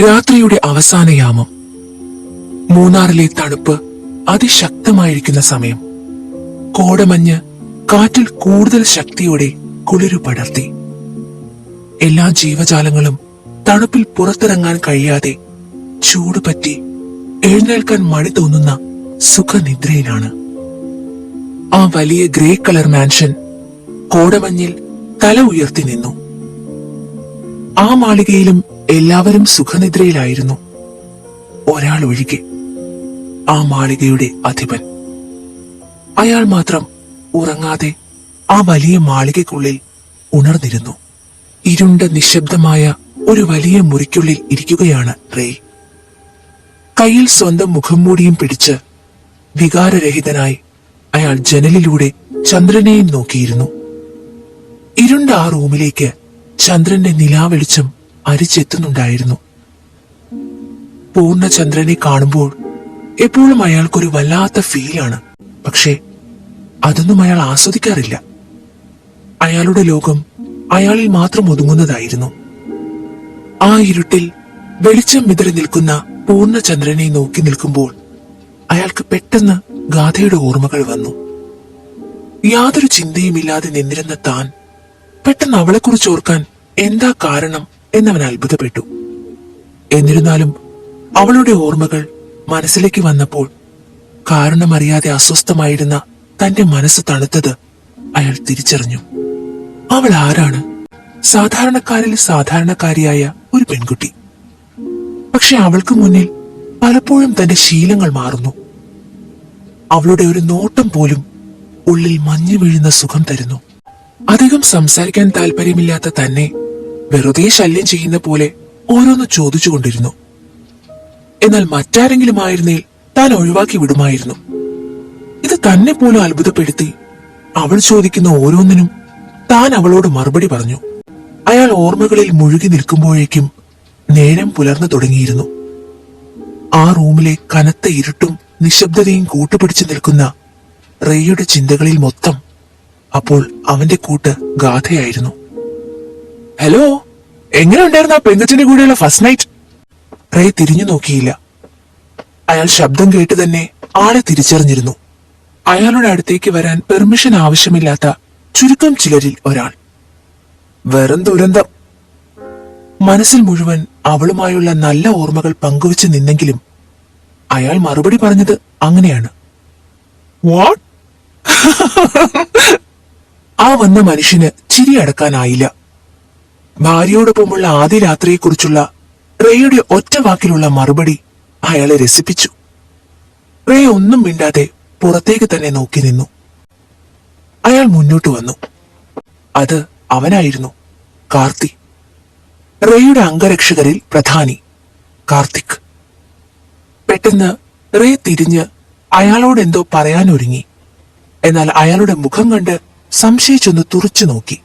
രാത്രിയുടെ അവസാനയാമം മൂന്നാറിലെ തണുപ്പ് അതിശക്തമായിരിക്കുന്ന സമയം. കോടമഞ്ഞ് കാറ്റിൽ കൂടുതൽ ശക്തിയോടെ കുളിരു പടർത്തി. എല്ലാ ജീവജാലങ്ങളും തണുപ്പിൽ പുറത്തിറങ്ങാൻ കഴിയാതെ ചൂട് പറ്റി എഴുന്നേൽക്കാൻ മടി തോന്നുന്ന സുഖനിദ്രയിലാണ്. ആ വലിയ ഗ്രേ കളർ മാൻഷൻ കോടമഞ്ഞിൽ തല ഉയർത്തി നിന്നു. ആ മാളികയിലും എല്ലാവരും സുഖനിദ്രയിലായിരുന്നു. ഒരാൾ ഒഴികെ ആ മാളികയുടെ അധിപൻ. അയാൾ മാത്രം ഉറങ്ങാതെ ആ വലിയ മാളികയ്ക്കുള്ളിൽ ഉണർന്നിരുന്നു. ഇരുണ്ട നിശബ്ദമായ ഒരു വലിയ മുറിക്കുള്ളിൽ ഇരിക്കുകയാണ് റേ കയ്യിൽ സ്വന്തം മുഖം മൂടിയും പിടിച്ച് വികാരരഹിതനായി അയാൾ ജനലിലൂടെ ചന്ദ്രനെയും നോക്കിയിരുന്നു. ഇരുണ്ട ആ റൂമിലേക്ക് ചന്ദ്രന്റെ നിലാവെളിച്ചം അരിച്ചെത്തുന്നുണ്ടായിരുന്നു. പൂർണചന്ദ്രനെ കാണുമ്പോൾ എപ്പോഴും അയാൾക്കൊരു വല്ലാത്ത ഫീലാണ്. പക്ഷേ അതൊന്നും അയാൾ ആസ്വദിക്കാറില്ല. അയാളുടെ ലോകം അയാളിൽ മാത്രം ഒതുങ്ങുന്നതായിരുന്നു. ആ ഇരുട്ടിൽ വെളിച്ചം വിതറി നിൽക്കുന്ന പൂർണചന്ദ്രനെ നോക്കി നിൽക്കുമ്പോൾ അയാൾക്ക് പെട്ടെന്ന് ഗാഥയുടെ ഓർമ്മകൾ വന്നു. യാതൊരു ചിന്തയുമില്ലാതെ നിന്നിരുന്ന താൻ പെട്ടെന്ന് അവളെക്കുറിച്ച് ഓർക്കാൻ എന്താ കാരണം എന്നവൻ അത്ഭുതപ്പെട്ടു. എന്നിരുന്നാലും അവളുടെ ഓർമ്മകൾ മനസ്സിലേക്ക് വന്നപ്പോൾ കാരണമറിയാതെ അസ്വസ്ഥമായിരുന്ന തന്റെ മനസ്സ് തണുത്തത് അയാൾ തിരിച്ചറിഞ്ഞു. അവൾ ആരാണ്? സാധാരണക്കാരിൽ സാധാരണക്കാരിയായ ഒരു പെൺകുട്ടി. പക്ഷെ അവൾക്ക് മുന്നിൽ പലപ്പോഴും തന്റെ ശീലങ്ങൾ മാറുന്നു. അവളുടെ ഒരു നോട്ടം പോലും ഉള്ളിൽ മഞ്ഞു വീഴുന്ന സുഖം തരുന്നു. അധികം സംസാരിക്കാൻ താല്പര്യമില്ലാത്ത തന്നെ വെറുതെ ശല്യം ചെയ്യുന്ന പോലെ ഓരോന്ന് ചോദിച്ചുകൊണ്ടിരുന്നു. എന്നാൽ മറ്റാരെങ്കിലും ആയിരുന്നേൽ താൻ ഒഴിവാക്കി വിടുമായിരുന്നു. ഇത് തന്നെ പോലും അത്ഭുതപ്പെടുത്തി അവൾ ചോദിക്കുന്ന ഓരോന്നിനും താൻ അവളോട് മറുപടി പറഞ്ഞു. അയാൾ ഓർമ്മകളിൽ മുഴുകി നിൽക്കുമ്പോഴേക്കും നേരം പുലർന്നു തുടങ്ങിയിരുന്നു. ആ റൂമിലെ കനത്ത ഇരുട്ടും നിശബ്ദതയും കൂട്ടുപിടിച്ചു നിൽക്കുന്ന റേയുടെ ചിന്തകളിൽ മൊത്തം അപ്പോൾ അവന്റെ കൂട്ട് ഗാഥയായിരുന്നു. ഹലോ എങ്ങനെ ഉണ്ടായിരുന്നു ആ പെങ്കച്ചിന്റെ കൂടെയുള്ള ഫസ്റ്റ് നൈറ്റ് റേ തിരിഞ്ഞു നോക്കിയില്ല. അയാൾ ശബ്ദം കേട്ട് തന്നെ ആളെ തിരിച്ചറിഞ്ഞിരുന്നു. അയാളുടെ അടുത്തേക്ക് വരാൻ പെർമിഷൻ ആവശ്യമില്ലാത്ത ചുരുക്കം ചിലരിൽ ഒരാൾ. വെറും ദുരന്തം? മനസ്സിൽ മുഴുവൻ അവളുമായുള്ള നല്ല ഓർമ്മകൾ പങ്കുവച്ച് നിന്നെങ്കിലും അയാൾ മറുപടി പറഞ്ഞത് അങ്ങനെയാണ്. വാട്ട് ആ വന്ന മനുഷ്യന് ചിരി അടക്കാനായില്ല. ഭാര്യയോടൊപ്പമുള്ള ആദ്യ രാത്രിയെക്കുറിച്ചുള്ള റേയുടെ ഒറ്റ വാക്കിലുള്ള മറുപടി അയാളെ രസിപ്പിച്ചു. റേ ഒന്നും മിണ്ടാതെ പുറത്തേക്ക് തന്നെ നോക്കി നിന്നു. അയാൾ മുന്നോട്ട് വന്നു. അത് അവനായിരുന്നു കാർത്തി. റേയുടെ അംഗരക്ഷകരിൽ പ്രധാനി കാർത്തിക്. പെട്ടെന്ന് റേ തിരിഞ്ഞ് അയാളോട് എന്തോ പറയാനൊരുങ്ങി. എന്നാൽ അയാളുടെ മുഖം കണ്ട് സംശയിച്ചൊന്ന് തുറച്ചു നോക്കി.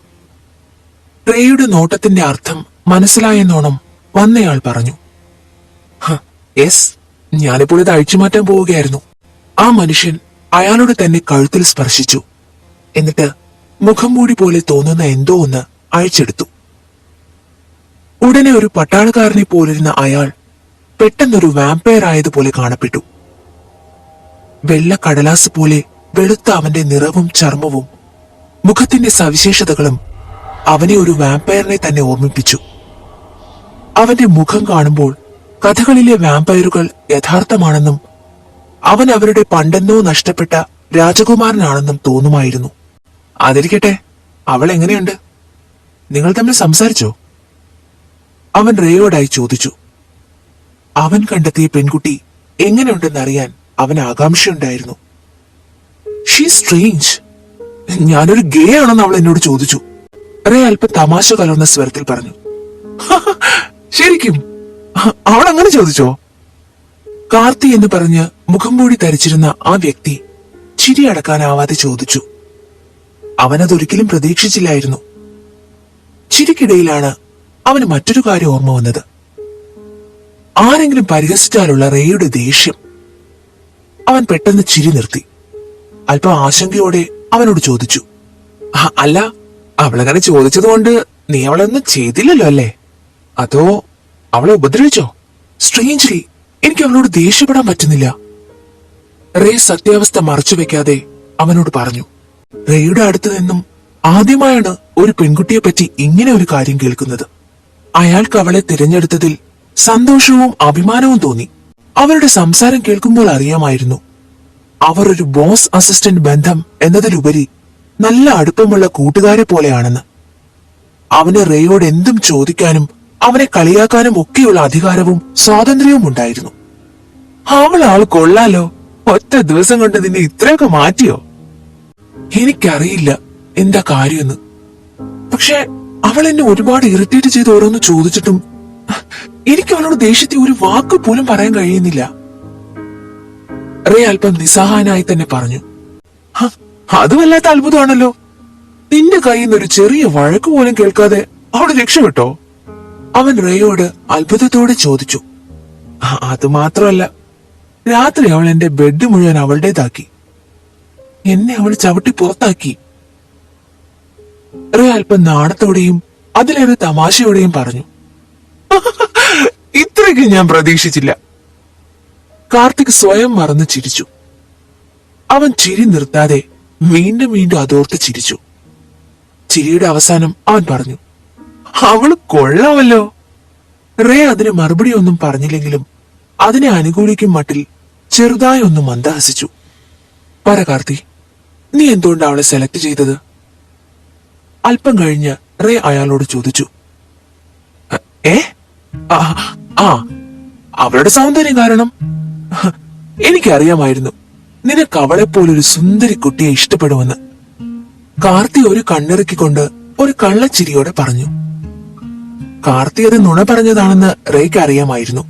ട്രേയുടെ നോട്ടത്തിന്റെ അർത്ഥം മനസ്സിലായെന്നോണം വന്നയാൾ പറഞ്ഞു. എസ് ഞാനിപ്പോൾ ഇത് അഴിച്ചുമാറ്റാൻ പോവുകയായിരുന്നു. ആ മനുഷ്യൻ അയാളുടെ തന്നെ കഴുത്തിൽ സ്പർശിച്ചു. എന്നിട്ട് മുഖം മൂടി പോലെ തോന്നുന്ന എന്തോ ഒന്ന് അഴിച്ചെടുത്തു. ഉടനെ ഒരു പട്ടാളക്കാരനെ പോലിരുന്ന അയാൾ പെട്ടെന്നൊരു വാമ്പയർ ആയതുപോലെ കാണപ്പെട്ടു. വെള്ള കടലാസ് പോലെ വെളുത്ത അവന്റെ നിറവും ചർമ്മവും മുഖത്തിന്റെ സവിശേഷതകളും അവനെ ഒരു വാമ്പയറിനെ തന്നെ ഓർമ്മിപ്പിച്ചു. അവന്റെ മുഖം കാണുമ്പോൾ കഥകളിലെ വാമ്പയറുകൾ യഥാർത്ഥമാണെന്നും അവൻ അവരുടെ പണ്ടെന്നോ നഷ്ടപ്പെട്ട രാജകുമാരനാണെന്നും തോന്നുമായിരുന്നു. അതിരിക്കട്ടെ അവൾ എങ്ങനെയുണ്ട്? നിങ്ങൾ തമ്മിൽ സംസാരിച്ചോ? അവൻ റേയോടായി ചോദിച്ചു. അവൻ കണ്ടെത്തിയ പെൺകുട്ടി എങ്ങനെയുണ്ടെന്നറിയാൻ അവൻ ആകാംക്ഷയുണ്ടായിരുന്നു. ഷീ സ്ട്രേഞ്ച് ഞാനൊരു ഗേ ആണെന്ന് അവൾ എന്നോട് ചോദിച്ചു. റേ അല്പ തമാശ കലർന്ന സ്വരത്തിൽ പറഞ്ഞു. ശരിക്കും അവൾ അങ്ങനെ ചോദിച്ചോ? കാർത്തി എന്ന് പറഞ്ഞ് മുഖം മൂടി ധരിച്ചിരുന്ന ആ വ്യക്തി ചിരി അടക്കാനാവാതെ ചോദിച്ചു. അവനതൊരിക്കലും പ്രതീക്ഷിച്ചില്ലായിരുന്നു. ചിരിക്കിടയിലാണ് അവന് മറ്റൊരു കാര്യം ഓർമ്മ വന്നത്. ആരെങ്കിലും പരിഹസിച്ചാലുള്ള റേയുടെ ദേഷ്യം. അവൻ പെട്ടെന്ന് ചിരി നിർത്തി. അല്പം ആശങ്കയോടെ അവനോട് ചോദിച്ചു. "ആ, അല്ല അവളങ്ങനെ ചോദിച്ചതുകൊണ്ട് നീ അവളൊന്നും ചെയ്തില്ലല്ലോ അല്ലേ? അതോ അവളെ ഉപദ്രവിച്ചോ? സ്ട്രേഞ്ച്ലി എനിക്ക് അവളോട് ദേഷ്യപ്പെടാൻ പറ്റുന്നില്ല. റേ സത്യാവസ്ഥ മറച്ചു വെക്കാതെ അവനോട് പറഞ്ഞു റേയുടെ അടുത്ത് നിന്നും ആദ്യമായാണ് ഒരു പെൺകുട്ടിയെ പറ്റി ഇങ്ങനെ ഒരു കാര്യം കേൾക്കുന്നത്. അയാൾക്ക് അവളെ തിരഞ്ഞെടുത്തതിൽ സന്തോഷവും അഭിമാനവും തോന്നി. അവരുടെ സംസാരം കേൾക്കുമ്പോൾ അറിയാമായിരുന്നു അവർ ഒരു ബോസ് അസിസ്റ്റന്റ് ബന്ധം എന്നതിലുപരി നല്ല അടുപ്പമുള്ള കൂട്ടുകാരെ പോലെയാണെന്ന്. അവന് റേയോട് എന്തും ചോദിക്കാനും അവനെ കളിയാക്കാനും ഒക്കെയുള്ള അധികാരവും സ്വാതന്ത്ര്യവും ഉണ്ടായിരുന്നു. അവൾ ആൾ കൊള്ളാലോ? ഒറ്റ ദിവസം കൊണ്ട് നിന്നെ ഇത്രയൊക്കെ മാറ്റിയോ? എനിക്കറിയില്ല എന്താ കാര്യമെന്ന്. പക്ഷെ അവൾ എന്നെ ഒരുപാട് ഇറിറ്റേറ്റ് ചെയ്ത് ഓരോന്ന് ചോദിച്ചിട്ടും എനിക്ക് അവളോട് ദേഷ്യത്തെ ഒരു വാക്ക് പോലും പറയാൻ കഴിയുന്നില്ല. റേ അല്പം നിസ്സഹായനായി തന്നെ പറഞ്ഞു. "ഹ, അത് വല്ലാത്ത അത്ഭുതമാണല്ലോ. നിന്റെ കയ്യിൽ നിന്ന് ഒരു ചെറിയ വഴക്ക് പോലും കേൾക്കാതെ അവിടെ രക്ഷപ്പെട്ടോ? അവൻ റേയോട് അത്ഭുതത്തോടെ ചോദിച്ചു. "ആ, അത് മാത്രമല്ല രാത്രി അവൾ എന്റെ ബെഡ് മുഴുവൻ അവളുടേതാക്കി. എന്നെ അവൾ ചവിട്ടി പുറത്താക്കി. റേ അല്പം നാണത്തോടെയും അതിലേറെ തമാശയോടെയും പറഞ്ഞു. ഇത്രയ്ക്ക് ഞാൻ പ്രതീക്ഷിച്ചില്ല. കാർത്തിക് സ്വയം മറന്ന് ചിരിച്ചു. അവൻ ചിരി നിർത്താതെ വീണ്ടും വീണ്ടും അതോർത്ത് ചിരിച്ചു. ചിരിയുടെ അവസാനം അവൻ പറഞ്ഞു അവൾ കൊള്ളാമല്ലോ. റേ അതിന് മറുപടി ഒന്നും പറഞ്ഞില്ലെങ്കിലും അതിനെ അനുകൂലിക്കും മട്ടിൽ ചെറുതായി ഒന്ന് മന്ദഹസിച്ചു. പറ കാർത്തി നീ എന്തുകൊണ്ട് അവളെ സെലക്ട് ചെയ്തത്? അല്പം കഴിഞ്ഞ് റേ അയാളോട് ചോദിച്ചു "എ- ഏ ആ, അവളുടെ സൗന്ദര്യം കാരണം? എനിക്കറിയാമായിരുന്നു. നിനക്ക് അവളെ പോലൊരു സുന്ദരി കുട്ടിയെ ഇഷ്ടപ്പെടുമെന്ന്. കാർത്തി ഒരു കണ്ണിറുക്കിക്കൊണ്ട് ഒരു കള്ളച്ചിരിയോടെ പറഞ്ഞു. കാർത്തി അത് നുണ പറഞ്ഞതാണെന്ന് റേക്ക് അറിയാമായിരുന്നു.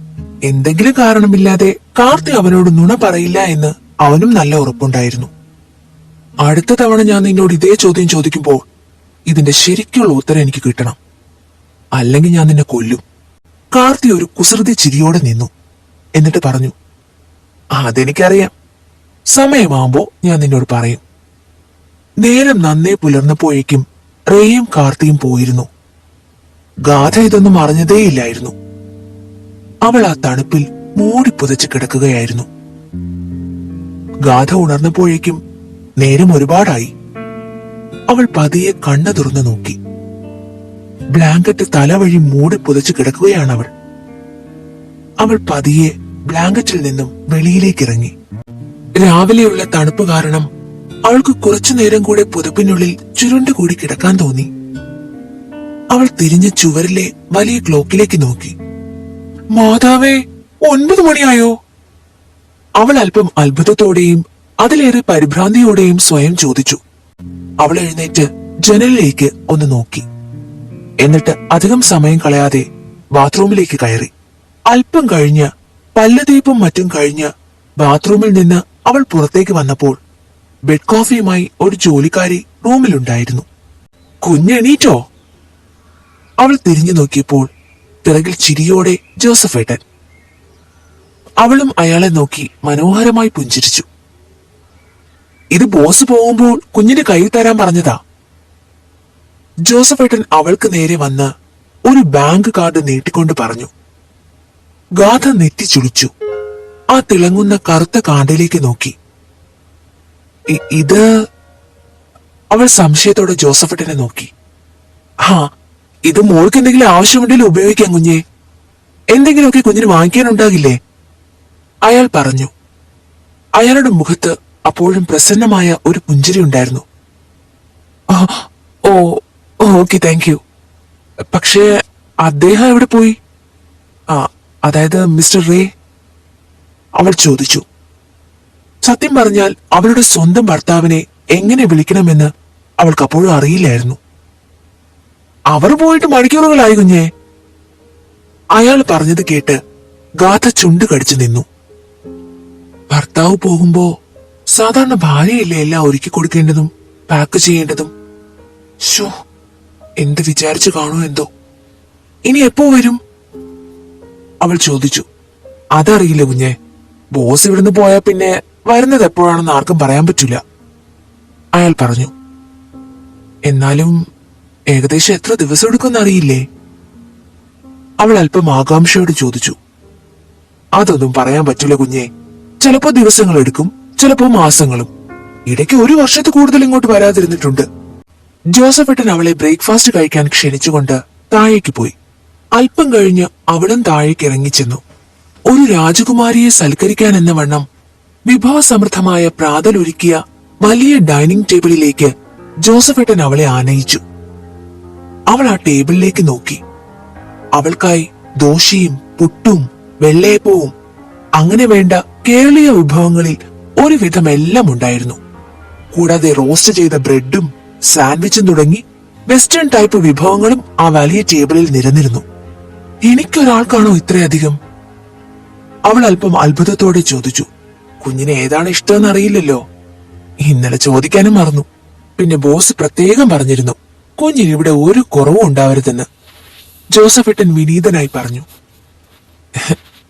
എന്തെങ്കിലും കാരണമില്ലാതെ കാർത്തി അവനോട് നുണ പറയില്ല എന്ന് അവനും നല്ല ഉറപ്പുണ്ടായിരുന്നു. അടുത്ത തവണ ഞാൻ നിന്നോട് ഇതേ ചോദ്യം ചോദിക്കുമ്പോൾ ഇതിന്റെ ശരിക്കുള്ള ഉത്തരം എനിക്ക് കിട്ടണം. അല്ലെങ്കിൽ ഞാൻ നിന്നെ കൊല്ലും. കാർത്തി ഒരു കുസൃതി ചിരിയോടെ നിന്നു. എന്നിട്ട് പറഞ്ഞു അതെനിക്കറിയാം. സമയമാകുമ്പോ ഞാൻ നിന്നോട് പറയും. നേരം നന്നേ പുലർന്നപ്പോഴേക്കും റേയും കാർത്തിയും പോയിരുന്നു. ഗാഥ ഇതൊന്നും അറിഞ്ഞതേയില്ലായിരുന്നു. അവൾ ആ തണുപ്പിൽ മൂടി പുതച്ച് കിടക്കുകയായിരുന്നു. ഗാഥ ഉണർന്നപ്പോഴേക്കും നേരം ഒരുപാടായി. അവൾ പതിയെ കണ്ണു തുറന്നു നോക്കി. ബ്ലാങ്കറ്റ് തലവഴി മൂടി പുതച്ച് കിടക്കുകയാണ് അവൾ. അവൾ പതിയെ ബ്ലാങ്കറ്റിൽ നിന്നും വെളിയിലേക്ക് ഇറങ്ങി രാവിലെയുള്ള തണുപ്പ് കാരണം അവൾക്ക് കുറച്ചു നേരം കൂടെ പുതപ്പിനുള്ളിൽ ചുരുണ്ടുകൂടി കിടക്കാൻ തോന്നി. അവൾ തിരിഞ്ഞ് ചുവരിലെ വലിയ ക്ലോക്കിലേക്ക് നോക്കി. മാതാവേ ഒൻപത് മണിയായോ? അവൾ അല്പം അത്ഭുതത്തോടെയും അതിലേറെ പരിഭ്രാന്തിയോടെയും സ്വയം ചോദിച്ചു. അവൾ എഴുന്നേറ്റ് ജനലിലേക്ക് ഒന്ന് നോക്കി. എന്നിട്ട് അധികം സമയം കളയാതെ ബാത്റൂമിലേക്ക് കയറി. അല്പം കഴിഞ്ഞ് പല്ലുതീപ്പും മറ്റും കഴിഞ്ഞ് ബാത്റൂമിൽ നിന്ന് അവൾ പുറത്തേക്ക് വന്നപ്പോൾ ബെഡ് കോഫിയുമായി ഒരു ജോലിക്കാരി റൂമിലുണ്ടായിരുന്നു. കുഞ്ഞെണീറ്റോ അവൾ തിരിഞ്ഞു നോക്കിയപ്പോൾ പിറകിൽ ചിരിയോടെ ജോസഫ് ഏട്ടൻ. അവളും അയാളെ നോക്കി മനോഹരമായി പുഞ്ചിരിച്ചു. ഇത് ബോസ് പോകുമ്പോൾ കുഞ്ഞിന്റെ കയ്യിൽ തരാൻ പറഞ്ഞതാ. ജോസഫ് ഏട്ടൻ അവൾക്ക് നേരെ വന്ന് ഒരു ബാങ്ക് കാർഡ് നീട്ടിക്കൊണ്ട് പറഞ്ഞു. ഗാഥ നെറ്റിച്ചുളിച്ചു. ആ തിളങ്ങുന്ന കറുത്ത കാണ്ടിലേക്ക് നോക്കി. ഇത് അവൾ സംശയത്തോടെ ജോസഫട്ടനെ നോക്കി. ആ ഇത് മോൾക്ക് എന്തെങ്കിലും ആവശ്യമുണ്ടെങ്കിൽ ഉപയോഗിക്കാം കുഞ്ഞെ. എന്തെങ്കിലുമൊക്കെ കുഞ്ഞിന് വാങ്ങിക്കാനുണ്ടാകില്ലേ? അയാൾ പറഞ്ഞു. അയാളുടെ മുഖത്ത് അപ്പോഴും പ്രസന്നമായ ഒരു പുഞ്ചിരി ഉണ്ടായിരുന്നു. Oh okay thank you. പക്ഷേ അദ്ദേഹം എവിടെ പോയി? ആ അതായത് മിസ്റ്റർ റേ അവൾ ചോദിച്ചു. സത്യം പറഞ്ഞാൽ അവളുടെ സ്വന്തം ഭർത്താവിനെ എങ്ങനെ വിളിക്കണമെന്ന് അവൾക്ക് അപ്പോഴും അറിയില്ലായിരുന്നു. അവർ പോയിട്ട് മണിക്കൂറുകളായി കുഞ്ഞേ. അയാൾ പറഞ്ഞത് കേട്ട് ഗാഥ ചുണ്ട് കടിച്ചു നിന്നു. ഭർത്താവ് പോകുമ്പോ സാധാരണ ഭാര്യയല്ലേ എല്ലാം ഒരുക്കി കൊടുക്കേണ്ടതും പാക്ക് ചെയ്യേണ്ടതും? ഷോ എന്ത് വിചാരിച്ചു കാണൂ എന്തോ. ഇനി എപ്പോ വരും? അവൾ ചോദിച്ചു അതറിയില്ല കുഞ്ഞെ ബോസ് ഇവിടുന്ന് പോയാൽ പിന്നെ വരുന്നത് എപ്പോഴാണെന്ന് ആർക്കും പറയാൻ പറ്റില്ല അയാൾ പറഞ്ഞു എന്നാലും ഏകദേശം എത്ര ദിവസം എടുക്കുമെന്ന് അറിയില്ലേ? അവൾ അല്പം ആകാംക്ഷയോട് ചോദിച്ചു അതൊന്നും പറയാൻ പറ്റില്ല കുഞ്ഞെ ചിലപ്പോ ദിവസങ്ങൾ എടുക്കും ചിലപ്പോ മാസങ്ങളും. ഇടയ്ക്ക് ഒരു വർഷത്തിൽ കൂടുതൽ ഇങ്ങോട്ട് വരാതിരുന്നിട്ടുണ്ട്. ജോസഫേട്ടൻ അവളെ ബ്രേക്ക്ഫാസ്റ്റ് കഴിക്കാൻ ക്ഷണിച്ചുകൊണ്ട് താഴേക്ക് പോയി. അല്പം കഴിഞ്ഞ് അവിടം താഴേക്ക് ഇറങ്ങിച്ചെന്നു. ഒരു രാജകുമാരിയെ സൽക്കരിക്കാൻ എന്ന വണ്ണം വിഭവസമൃദ്ധമായ പ്രാതലൊരുക്കിയ വലിയ ഡൈനിങ് ടേബിളിലേക്ക് ജോസഫേട്ടൻ അവളെ ആനയിച്ചു. അവൾ ആ ടേബിളിലേക്ക് നോക്കി. അവൾക്കായി ദോശയും പുട്ടും വെള്ളയപ്പവും അങ്ങനെ വേണ്ട കേരളീയ വിഭവങ്ങളിൽ ഒരുവിധം എല്ലാം ഉണ്ടായിരുന്നു. കൂടാതെ റോസ്റ്റ് ചെയ്ത ബ്രെഡും സാൻഡ്വിച്ചും തുടങ്ങി വെസ്റ്റേൺ ടൈപ്പ് വിഭവങ്ങളും ആ വലിയ ടേബിളിൽ നിരന്നിരുന്നു. എനിക്കൊരാൾക്കാണോ ഇത്രയധികം? അവൾ അല്പം അത്ഭുതത്തോടെ ചോദിച്ചു. കുഞ്ഞിന് ഏതാണ് ഇഷ്ടമെന്ന് അറിയില്ലല്ലോ ഇന്നലെ ചോദിക്കാനും മറന്നു. പിന്നെ ബോസ് പ്രത്യേകം പറഞ്ഞിരുന്നു കുഞ്ഞിന് ഇവിടെ ഒരു കുറവും ഉണ്ടാവരുതെന്ന്. ജോസഫേട്ടൻ വിനീതനായി പറഞ്ഞു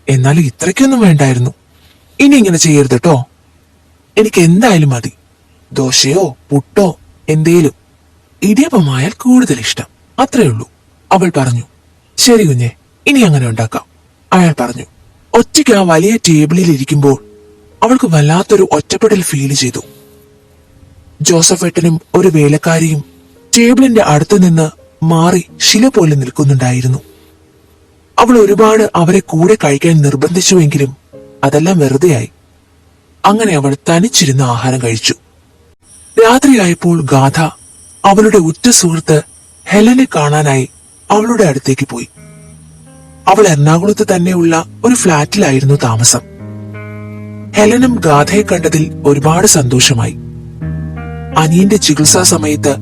എന്നാലും ഇത്രയ്ക്കൊന്നും വേണ്ടായിരുന്നു. ഇനി ഇങ്ങനെ ചെയ്യരുത് കേട്ടോ എനിക്ക് എന്തായാലും മതി. ദോശയോ പുട്ടോ എന്തേലും. ഇടിയപ്പമായാൽ കൂടുതൽ ഇഷ്ടം. അത്രേ ഉള്ളൂ. അവൾ പറഞ്ഞു ശരി കുഞ്ഞെ. ഇനി അങ്ങനെ ഉണ്ടാക്കാം. അയാൾ പറഞ്ഞു ഒറ്റയ്ക്ക് ആ വലിയ ടേബിളിൽ ഇരിക്കുമ്പോൾ അവൾക്ക് വല്ലാത്തൊരു ഒറ്റപ്പെടൽ ഫീൽ ചെയ്തു. ജോസഫ് ഏട്ടനും ഒരു വേലക്കാരിയും ടേബിളിന്റെ അടുത്ത് നിന്ന് മാറി ശില പോലെ നിൽക്കുന്നുണ്ടായിരുന്നു. അവൾ ഒരുപാട് അവരെ കൂടെ കഴിക്കാൻ നിർബന്ധിച്ചുവെങ്കിലും അതെല്ലാം വെറുതെയായി. അങ്ങനെ അവൾ തനിച്ചിരുന്ന് ആഹാരം കഴിച്ചു. രാത്രിയായപ്പോൾ ഗാഥ അവളുടെ ഉറ്റ സുഹൃത്ത് ഹെലനെ കാണാനായി അവളുടെ അടുത്തേക്ക് പോയി. അവൾ എറണാകുളത്ത് തന്നെയുള്ള ഒരു ഫ്ലാറ്റിലായിരുന്നു താമസം. ഹെലനും ഗാഥയെ കണ്ടതിൽ ഒരുപാട് സന്തോഷമായി. അനിയന്റെ ചികിത്സാ സമയത്ത്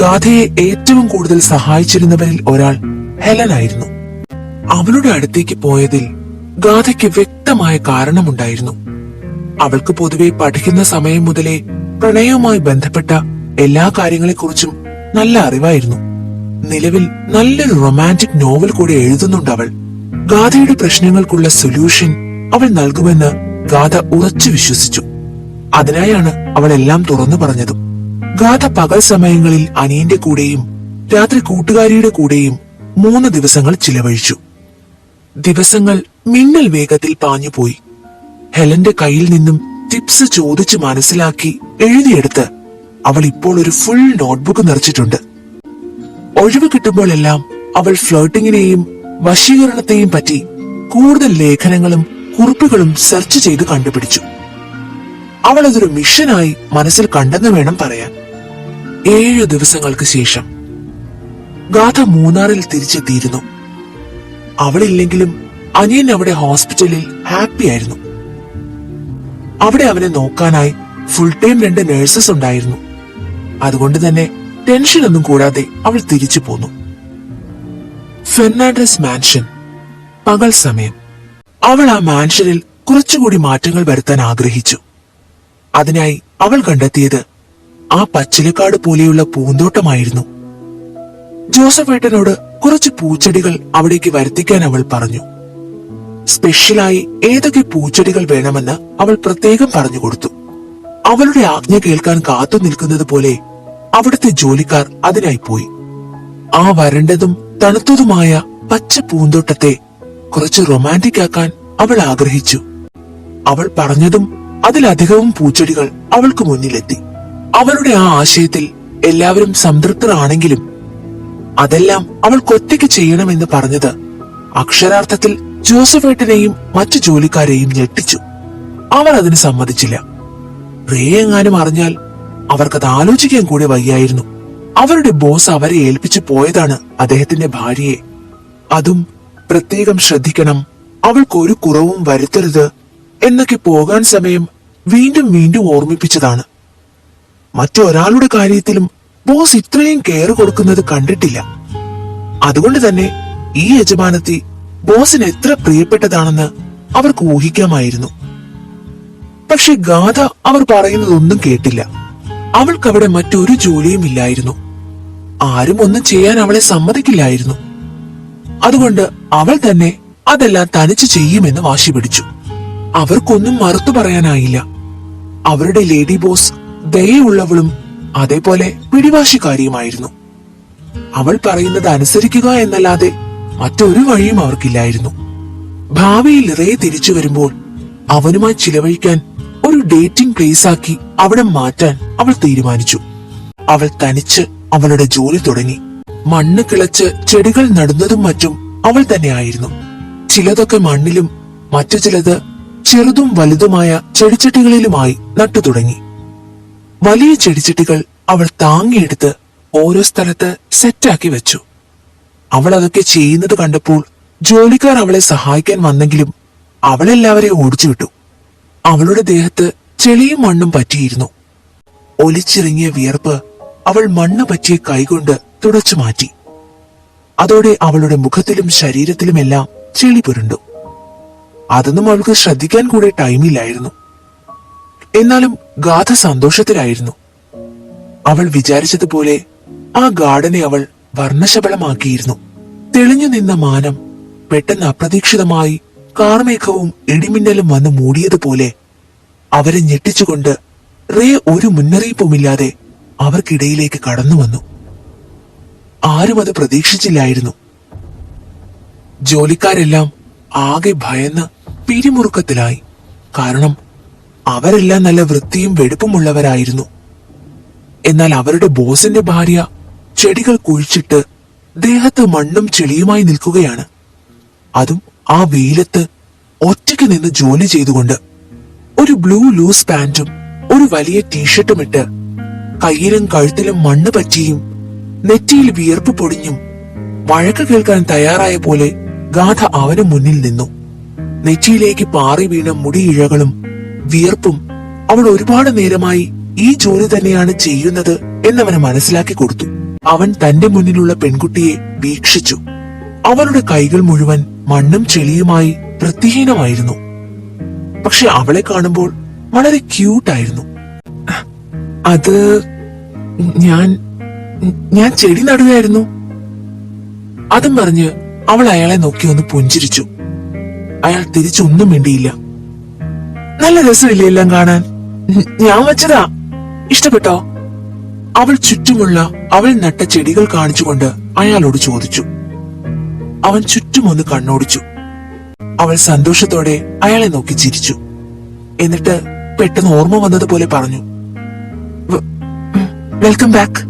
ഗാഥയെ ഏറ്റവും കൂടുതൽ സഹായിച്ചിരുന്നവരിൽ ഒരാൾ ഹെലനായിരുന്നു. അവളുടെ അടുത്തേക്ക് പോയതിൽ ഗാഥയ്ക്ക് വ്യക്തമായ കാരണമുണ്ടായിരുന്നു. അവൾക്ക് പൊതുവെ പഠിക്കുന്ന സമയം മുതലേ പ്രണയവുമായി ബന്ധപ്പെട്ട എല്ലാ കാര്യങ്ങളെക്കുറിച്ചും നല്ല അറിവായിരുന്നു. നിലവിൽ നല്ലൊരു റൊമാന്റിക് നോവൽ കൂടി എഴുതുന്നുണ്ട് അവൾ. ഗാഥയുടെ പ്രശ്നങ്ങൾക്കുള്ള സൊല്യൂഷൻ അവൾ നൽകുമെന്ന് ഗാഥ ഉറച്ചു വിശ്വസിച്ചു. അതിനായാണ് അവൾ എല്ലാം തുറന്നു പറഞ്ഞതും. ഗാഥ പകൽ സമയങ്ങളിൽ അനിയന്റെ കൂടെയും രാത്രി കൂട്ടുകാരിയുടെ കൂടെയും മൂന്ന് ദിവസങ്ങൾ ചിലവഴിച്ചു. ദിവസങ്ങൾ മിന്നൽ വേഗത്തിൽ പാഞ്ഞുപോയി. ഹെലന്റെ കയ്യിൽ നിന്നും ടിപ്സ് ചോദിച്ചു മനസ്സിലാക്കി എഴുതിയെടുത്ത് അവൾ ഇപ്പോൾ ഒരു ഫുൾ നോട്ട്ബുക്ക് നിറച്ചിട്ടുണ്ട്. ഒഴിവ് കിട്ടുമ്പോഴെല്ലാം അവൾ ഫ്ലോട്ടിങ്ങിനെയും വശീകരണത്തെയും പറ്റി കൂടുതൽ ലേഖനങ്ങളും കുറിപ്പുകളും സെർച്ച് ചെയ്ത് കണ്ടുപിടിച്ചു. അവൾ അതൊരു മിഷനായി മനസ്സിൽ കണ്ടെന്ന് വേണം പറയാൻ. ഏഴു ദിവസങ്ങൾക്ക് ശേഷം ഗാഥ മൂന്നാറിൽ തിരിച്ചെത്തിയിരുന്നു. അവളില്ലെങ്കിലും അനിയൻ അവിടെ ഹോസ്പിറ്റലിൽ ഹാപ്പി ആയിരുന്നു. അവിടെ അവനെ നോക്കാനായി ഫുൾ ടൈം രണ്ട് നഴ്സസ് ഉണ്ടായിരുന്നു. അതുകൊണ്ട് തന്നെ ടെൻഷനൊന്നും കൂടാതെ അവൾ തിരിച്ചു പോന്നു. ഫെർണാണ്ടസ് മാൻഷൻ പകൽ സമയം. അവൾ ആ മാൻഷനിൽ കുറച്ചുകൂടി മാറ്റങ്ങൾ വരുത്താൻ ആഗ്രഹിച്ചു. അതിനായി അവൾ കണ്ടെത്തിയത് ആ പച്ചിലക്കാട് പോലെയുള്ള പൂന്തോട്ടമായിരുന്നു. ജോസഫേട്ടനോട് കുറച്ച് പൂച്ചെടികൾ അവിടേക്ക് വരുത്തിക്കാൻ അവൾ പറഞ്ഞു. സ്പെഷ്യലായി ഏതൊക്കെ പൂച്ചെടികൾ വേണമെന്ന് അവൾ പ്രത്യേകം പറഞ്ഞു കൊടുത്തു. അവളുടെ ആജ്ഞ കേൾക്കാൻ കാത്തു നിൽക്കുന്നത് പോലെ അവിടുത്തെ ജോലിക്കാർ അതിനായി പോയി. ആ വരണ്ടതും തണുത്തതുമായ പച്ച പൂന്തോട്ടത്തെ കുറച്ച് റൊമാന്റിക് ആക്കാൻ അവൾ ആഗ്രഹിച്ചു. അവൾ പറഞ്ഞതും അതിലധികവും പൂച്ചെടികൾ അവൾക്ക് മുന്നിലെത്തി. അവളുടെ ആ ആശയത്തിൽ എല്ലാവരും സംതൃപ്തരാണെങ്കിലും അതെല്ലാം അവൾക്കൊറ്റയ്ക്ക് ചെയ്യണമെന്ന് പറഞ്ഞത് അക്ഷരാർത്ഥത്തിൽ ജോസഫേട്ടനെയും മറ്റു ജോലിക്കാരെയും ഞെട്ടിച്ചു. അവർ അതിന് സമ്മതിച്ചില്ല. റേ എങ്ങാനും അറിഞ്ഞാൽ അവർക്കത് ആലോചിക്കാൻ കൂടി വയ്യായിരുന്നു. അവരുടെ ബോസ് അവരെ ഏൽപ്പിച്ചു പോയതാണ് അദ്ദേഹത്തിന്റെ ഭാര്യയെ. അതും പ്രത്യേകം ശ്രദ്ധിക്കണം അവൾക്ക് ഒരു കുറവും വരുത്തരുത് എന്നൊക്കെ പോകാൻ സമയം വീണ്ടും വീണ്ടും ഓർമ്മിപ്പിച്ചതാണ്. മറ്റൊരാളുടെ കാര്യത്തിലും ബോസ് ഇത്രയും കെയർ കൊടുക്കുന്നത് കണ്ടിട്ടില്ല. അതുകൊണ്ട് തന്നെ ഈ യജമാനത്തി ബോസിന് എത്ര പ്രിയപ്പെട്ടതാണെന്ന് അവർക്ക് ഊഹിക്കാമായിരുന്നു. പക്ഷെ ഗാഥ അവർ പറയുന്നതൊന്നും കേട്ടില്ല. അവൾക്കവിടെ മറ്റൊരു ജോലിയും ഇല്ലായിരുന്നു. ആരും ഒന്നും ചെയ്യാൻ അവളെ സമ്മതിക്കില്ലായിരുന്നു. അതുകൊണ്ട് അവൾ തന്നെ അതെല്ലാം തനിച്ച് ചെയ്യുമെന്ന് വാശി പിടിച്ചു. അവർക്കൊന്നും മറുത്തു പറയാനായില്ല. അവരുടെ ലേഡി ബോസ് ദയുള്ളവളും അതേപോലെ പിടിവാശിക്കാരിയുമായിരുന്നു. അവൾ പറയുന്നത് അനുസരിക്കുക എന്നല്ലാതെ മറ്റൊരു വഴിയും അവർക്കില്ലായിരുന്നു. ഭാവിയിൽ റേ തിരിച്ചു വരുമ്പോൾ അവനുമായി ചിലവഴിക്കാൻ ഒരു ഡേറ്റിംഗ് പ്ലേസ് ആക്കി അവിടെ മാറ്റാൻ അവൾ തീരുമാനിച്ചു. അവൾ തനിച്ച് അവളുടെ ജോലി തുടങ്ങി. മണ്ണ് കിളച്ച് ചെടികൾ നടുന്നതും മറ്റും അവൾ തന്നെയായിരുന്നു. ചിലതൊക്കെ മണ്ണിലും മറ്റു ചിലത് ചെറുതും വലുതുമായ ചെടിച്ചട്ടികളിലുമായി നട്ടു തുടങ്ങി. വലിയ ചെടിച്ചട്ടികൾ അവൾ താങ്ങിയെടുത്ത് ഓരോ സ്ഥലത്ത് സെറ്റാക്കി വെച്ചു. അവൾ അതൊക്കെ ചെയ്യുന്നത് കണ്ടപ്പോൾ ജോലിക്കാർ അവളെ സഹായിക്കാൻ വന്നെങ്കിലും അവളെല്ലാവരെയും ഓടിച്ചുവിട്ടു അവളുടെ ദേഹത്ത് ചെളിയും മണ്ണും പറ്റിയിരുന്നു. ഒലിച്ചിറങ്ങിയ വിയർപ്പ് അവൾ മണ്ണ് പറ്റിയ കൈകൊണ്ട് തുടച്ചു മാറ്റി. അതോടെ അവളുടെ മുഖത്തിലും ശരീരത്തിലുമെല്ലാം ചെളി പുരണ്ടു. അതൊന്നും അവൾക്ക് ശ്രദ്ധിക്കാൻ കൂടെ ടൈമില്ലായിരുന്നു. എന്നാലും ഗാഥ സന്തോഷത്തിലായിരുന്നു. അവൾ വിചാരിച്ചതുപോലെ ആ ഗാർഡനെ അവൾ വർണശബളമാക്കിയിരുന്നു. തെളിഞ്ഞു നിന്ന മാനം പെട്ടെന്ന് അപ്രതീക്ഷിതമായി കാർമേഘവും ഇടിമിന്നലും വന്ന് മൂടിയതുപോലെ അവരെ ഞെട്ടിച്ചുകൊണ്ട് റേ ഒരു മുന്നറിയിപ്പുമില്ലാതെ അവർക്കിടയിലേക്ക് കടന്നു വന്നു. ആരും അത് പ്രതീക്ഷിച്ചില്ലായിരുന്നു. ജോലിക്കാരെല്ലാം ആകെ ഭയന്ന് പിരിമുറുക്കത്തിലായി. കാരണം അവരെല്ലാം നല്ല വൃത്തിയും വെടുപ്പുമുള്ളവരായിരുന്നു എന്നാൽ അവരുടെ ബോസിന്റെ ഭാര്യ ചെടികൾ കുഴിച്ചിട്ട് ദേഹത്ത് മണ്ണും ചെളിയുമായി നിൽക്കുകയാണ്. അതും ആ വെയിലത്ത് ഒറ്റയ്ക്ക് നിന്ന് ജോലി ചെയ്തുകൊണ്ട് ഒരു ബ്ലൂ ലൂസ് പാന്റും ഒരു വലിയ ടീഷർട്ടും ഇട്ട് കയ്യിലും കഴുത്തിലും മണ്ണ് പറ്റിയും നെറ്റിയിൽ വിയർപ്പ് പൊടിഞ്ഞും വഴക്ക് കേൾക്കാൻ തയ്യാറായ പോലെ ഗാഥ അവന് മുന്നിൽ നിന്നു. നെറ്റിയിലേക്ക് പാറി വീണ മുടിയിഴകളും വിയർപ്പും അവൾ ഒരുപാട് നേരമായി ഈ ജോലി തന്നെയാണ് ചെയ്യുന്നത് എന്നവന് മനസ്സിലാക്കി കൊടുത്തു. അവൻ തന്റെ മുന്നിലുള്ള പെൺകുട്ടിയെ വീക്ഷിച്ചു. അവളുടെ കൈകൾ മുഴുവൻ മണ്ണും ചെളിയുമായി വൃത്തിഹീനമായിരുന്നു പക്ഷെ അവളെ കാണുമ്പോൾ വളരെ ക്യൂട്ടായിരുന്നു. അത് ഞാൻ ഞാൻ ചെടി നടുകയായിരുന്നു. അതും പറഞ്ഞ് അവൾ അയാളെ നോക്കി ഒന്ന് പുഞ്ചിരിച്ചു. അയാൾ തിരിച്ചൊന്നും മിണ്ടിയില്ല. നല്ല രസമില്ലേ എല്ലാം കാണാൻ? ഞാൻ വെച്ചതാ. ഇഷ്ടപ്പെട്ടോ? അവൾ ചുറ്റുമുള്ള അവൾ നട്ട ചെടികൾ കാണിച്ചുകൊണ്ട് അയാളോട് ചോദിച്ചു. അവൻ ചുറ്റുമൊന്ന് കണ്ണോടിച്ചു. അവൾ സന്തോഷത്തോടെ അയാളെ നോക്കി ചിരിച്ചു. എന്നിട്ട് പെട്ടെന്ന് ഓർമ്മ വന്നതുപോലെ പറഞ്ഞു വെൽക്കം ബാക്ക്.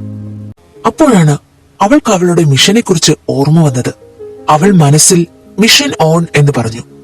അപ്പോഴാണ് അവൾക്ക് അവളുടെ മിഷനെ കുറിച്ച് ഓർമ്മ വന്നത്. അവൾ മനസ്സിൽ മിഷൻ ഓൺ എന്ന് പറഞ്ഞു.